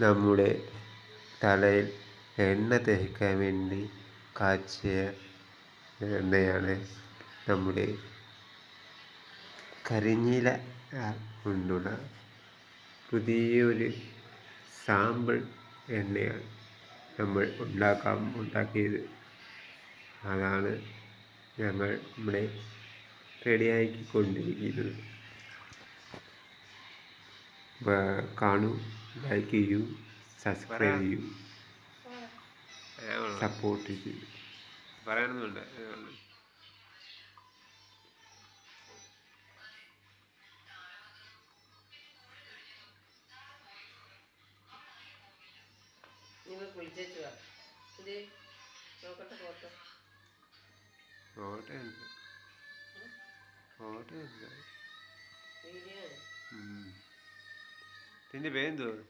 നമ്മുടെ തലയിൽ എണ്ണ തേക്കാൻ വേണ്ടി കാച്ചിയ എണ്ണയാണ് നമ്മുടെ കരിഞ്ഞില കൊണ്ടുള്ള പുതിയൊരു സാമ്പിൾ എണ്ണയാണ് നമ്മൾ ഉണ്ടാക്കാൻ ഉണ്ടാക്കിയത്. അതാണ് ഞങ്ങൾ ഇവിടെ റെഡിയാക്കിക്കൊണ്ടിരിക്കുന്നത്. കാണൂ. ലൈക്ക് ചെയ്യൂ സബ്സ്ക്രൈബ് ചെയ്യൂ സപ്പോർട്ട് ചെയ്യൂ. പറയണമെന്നുണ്ട് നിങ്ങൾ കുളിച്ചു വാ. ഇത് നോക്കട്ടെ ഫോട്ടോ. Photo photo Entende?